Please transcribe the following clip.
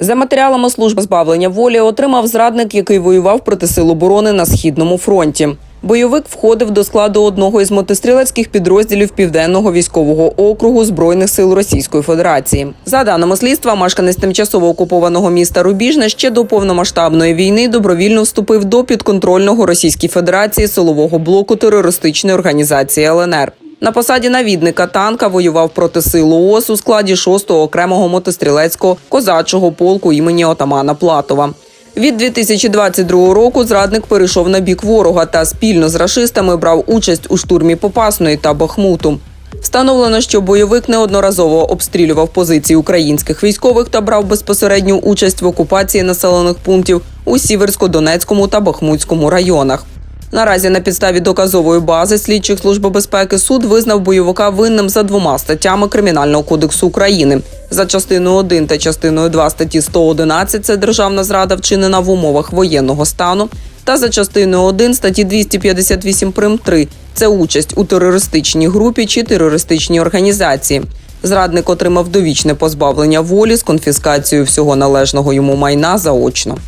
За матеріалами служби збавлення волі отримав зрадник, який воював проти сил оборони на східному фронті. Бойовик входив до складу одного із мотострілецьких підрозділів Південного військового округу збройних сил Російської Федерації. За даними слідства, мешканець тимчасово окупованого міста Рубіжне ще до повномасштабної війни добровільно вступив до підконтрольного Російській Федерації силового блоку терористичної організації ЛНР. На посаді навідника танка воював проти сил ООС у складі 6-го окремого мотострілецького козачого полку імені отамана Платова. Від 2022 року зрадник перейшов на бік ворога та спільно з рашистами брав участь у штурмі Попасної та Бахмуту. Встановлено, що бойовик неодноразово обстрілював позиції українських військових та брав безпосередню участь в окупації населених пунктів у Сіверсько-Донецькому та Бахмутському районах. Наразі на підставі доказової бази слідчих служби безпеки суд визнав бойовика винним за двома статтями Кримінального кодексу України. За частиною 1 та частиною 2 статті 111 – це державна зрада вчинена в умовах воєнного стану. Та за частиною 1 статті 258 прим. 3 – це участь у терористичній групі чи терористичній організації. Зрадник отримав довічне позбавлення волі з конфіскацією всього належного йому майна заочно.